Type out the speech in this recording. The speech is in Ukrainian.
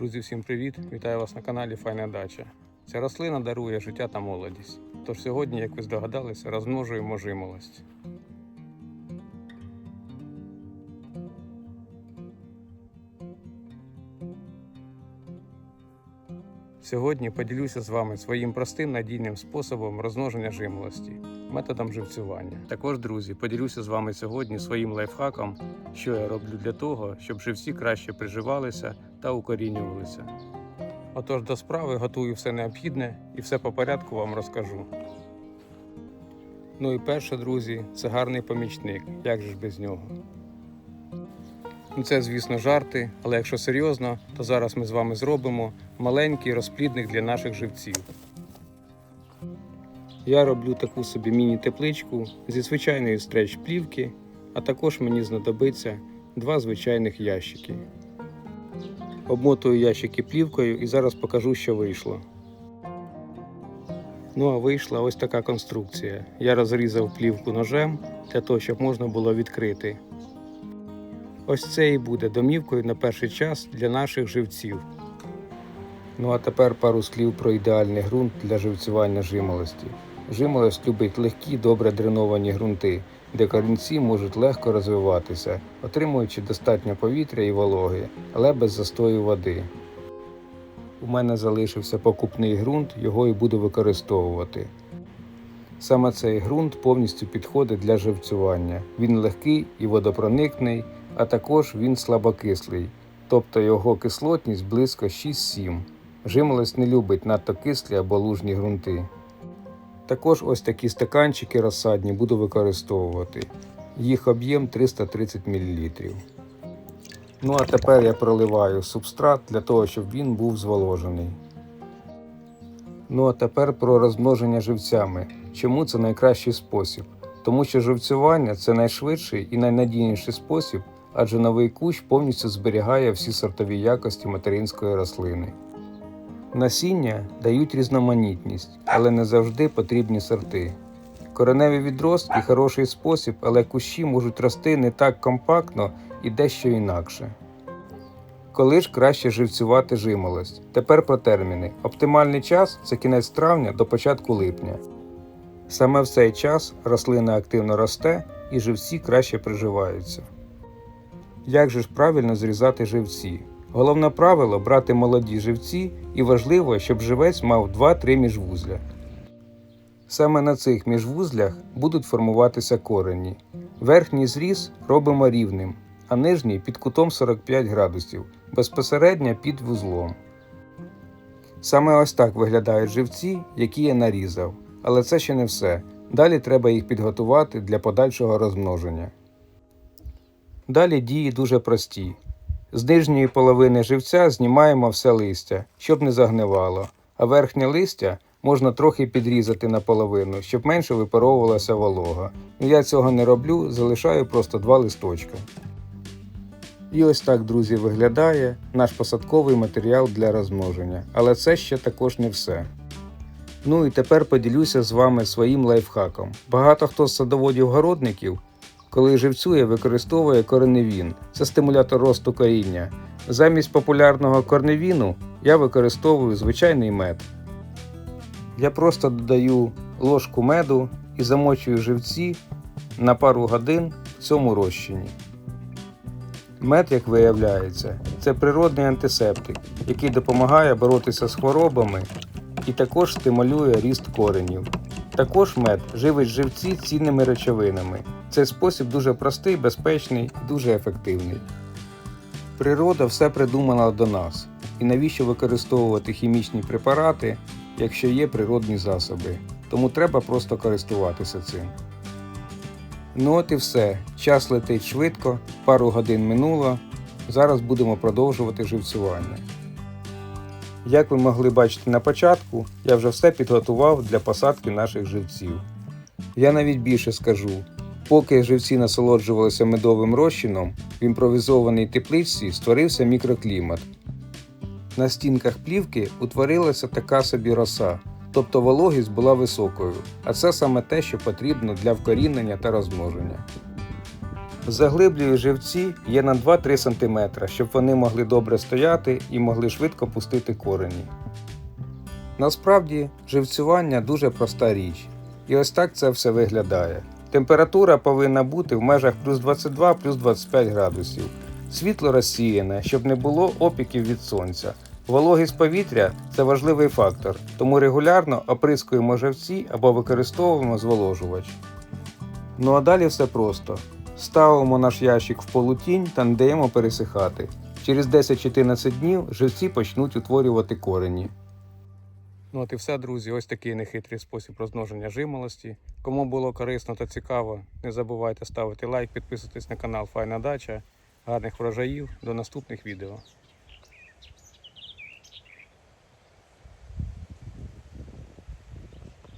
Друзі, всім привіт! Вітаю вас на каналі Файна Дача. Ця рослина дарує життя та молодість. Тож сьогодні, як ви здогадалися, розмножуємо жимолость. Сьогодні поділюся з вами своїм простим надійним способом розмноження жимолості методом живцювання. Також, друзі, поділюся з вами сьогодні своїм лайфхаком, що я роблю для того, щоб живці краще приживалися та укорінювалися. Отож до справи готую все необхідне і все по порядку вам розкажу. Ну і перше, друзі, це гарний помічник. Як же ж без нього? Ну, Це, звісно, жарти, але якщо серйозно, то зараз ми з вами зробимо маленький розплідник для наших живців. Я роблю таку собі міні-тепличку зі звичайної стреч-плівки, а також мені знадобиться два звичайних ящики. Обмотую ящики плівкою і зараз покажу, що вийшло. Ну а вийшла ось така конструкція. Я розрізав плівку ножем для того, щоб можна було відкрити. Ось це і буде домівкою на перший час для наших живців. Ну а тепер пару слів про ідеальний ґрунт для живцювання жимолості. Жимолость любить легкі, добре дреновані ґрунти, де корінці можуть легко розвиватися, отримуючи достатньо повітря і вологи, але без застою води. У мене залишився покупний ґрунт, його і буду використовувати. Саме цей ґрунт повністю підходить для живцювання. Він легкий і водопроникний, а також він слабокислий, тобто його кислотність близько 6-7. Жимолость не любить надто кислі або лужні ґрунти. Також ось такі стаканчики розсадні буду використовувати. Їх об'єм 330 мл. Ну а тепер я проливаю субстрат для того, щоб він був зволожений. Ну а тепер про розмноження живцями. Чому це найкращий спосіб? Тому що живцювання це найшвидший і найнадійніший спосіб, адже новий кущ повністю зберігає всі сортові якості материнської рослини. Насіння дають різноманітність, але не завжди потрібні сорти. Кореневі відростки хороший спосіб, але кущі можуть рости не так компактно і дещо інакше. Коли ж краще живцювати жимолость? Тепер про терміни. Оптимальний час це кінець травня до початку липня. Саме в цей час рослина активно росте і живці краще приживаються. Як же ж правильно зрізати живці? Головне правило брати молоді живці і важливо, щоб живець мав 2-3 міжвузля. Саме на цих міжвузлях будуть формуватися корені. Верхній зріз робимо рівним, а нижній під кутом 45 градусів, безпосередньо під вузлом. Саме ось так виглядають живці, які я нарізав. Але це ще не все. Далі треба їх підготувати для подальшого розмноження. Далі дії дуже прості. З нижньої половини живця знімаємо все листя, щоб не загнивало, а верхнє листя можна трохи підрізати наполовину, щоб менше випаровувалася волога. Ну я цього не роблю, залишаю просто два листочка. І ось так, друзі, виглядає наш посадковий матеріал для розмноження. Але це ще також не все. Ну і тепер поділюся з вами своїм лайфхаком. Багато хто з садоводів-городників, коли живцює, використовує кореневін. Це стимулятор росту коріння. Замість популярного корневіну я використовую звичайний мед. Я просто додаю ложку меду і замочую живці на пару годин в цьому розчині. Мед, як виявляється, це природний антисептик, який допомагає боротися з хворобами і також стимулює ріст коренів. Також мед живить живці цінними речовинами. Цей спосіб дуже простий, безпечний і дуже ефективний. Природа все придумала до нас. І навіщо використовувати хімічні препарати, якщо є природні засоби? Тому треба просто користуватися цим. Ну от і все. Час летить швидко, пару годин минуло. Зараз будемо продовжувати живцювання. Як ви могли бачити на початку, я вже все підготував для посадки наших живців. Я навіть більше скажу. Поки живці насолоджувалися медовим розчином, в імпровізованій тепличці створився мікроклімат. На стінках плівки утворилася така собі роса, тобто вологість була високою, а це саме те, що потрібно для вкорінення та розмноження. Заглиблюю живці є на 2-3 см, щоб вони могли добре стояти і могли швидко пустити корені. Насправді, живцювання дуже проста річ. І ось так це все виглядає. Температура повинна бути в межах плюс 22 плюс 25 градусів. Світло розсіяне, щоб не було опіків від сонця. Вологість повітря це важливий фактор, тому регулярно оприскуємо живці або використовуємо зволожувач. Ну а далі все просто. Ставимо наш ящик в полутінь та не даємо пересихати. Через 10-14 днів живці почнуть утворювати корені. Ну от і все, друзі. Ось такий нехитрий спосіб розмноження жимолості. Кому було корисно та цікаво, не забувайте ставити лайк, підписуватись на канал Файна Дача. Гарних врожаїв. До наступних відео.